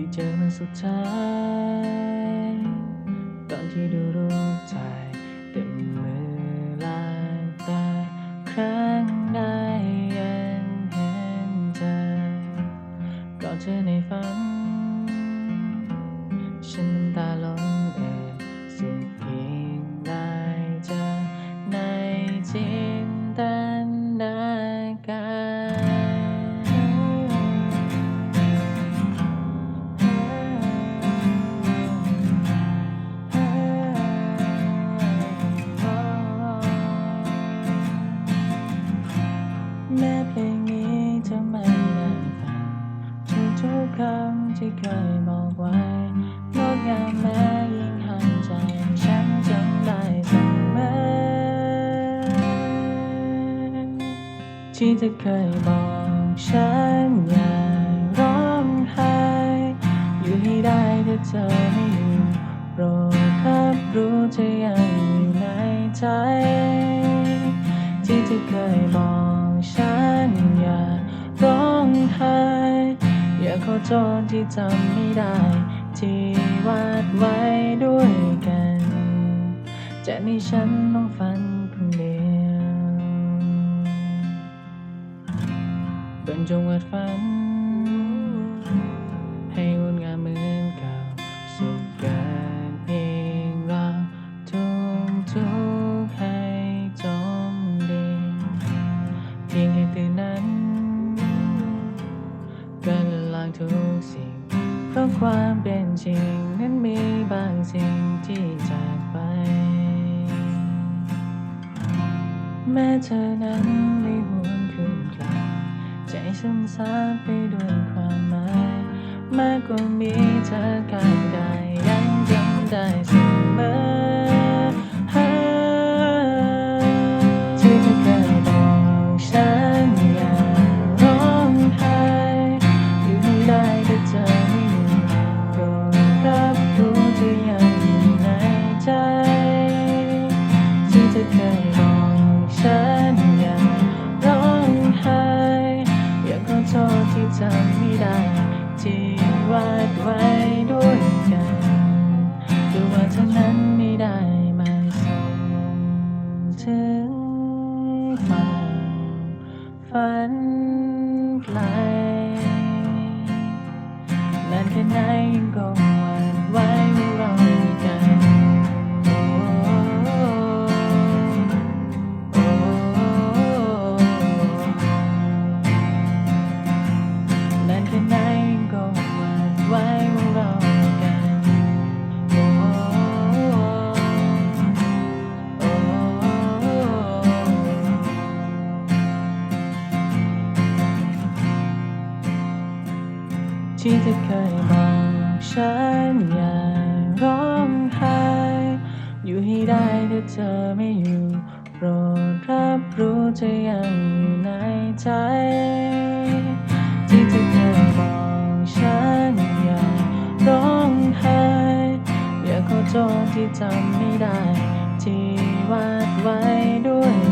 ได้เจอมันสุดท้าย ตอนที่ดูรู ที่เธอเคยบอกฉันอย่าร้องไห้อยู่ให้ได้ถ้าเธอไม่อยู่โปรดรับรู้เธอยังอยู่ในใจ ที่เธอเคยบอกฉันอย่าร้องไห้อย่าขอโทษที่จำไม่ได้ ที่วาดไว้ด้วยกัน จะให้ฉันต้องฝัน จงวาดฝัน ให้งดงามเหมือนเก่าสุขกินเพียงเราทุกทุกให้จมดินเพียงแค่ตื่นนั้นก็ละลายทุกสิ่ง เพราะความเป็นจริง นั้นมีบางสิ่งที่จากไป แม้เธอนั้นไม่หวน ใจฉันสาบไปด้วยความหมายมากกว่ามีเธอกางกายยังจำได้ ไกลนานแค่ไหนยั ที่เธอเคยบอกฉันอย่าร้องไห้อยู่ให้ได้ถ้าเธอไม่อยู่โปรดรับรู้เธอยังอยู่ในใจ ที่เธอเคยบอกฉันอย่าร้องไห้อย่าขอโทษที่จำไม่ได้ ที่วาดไว้ด้วย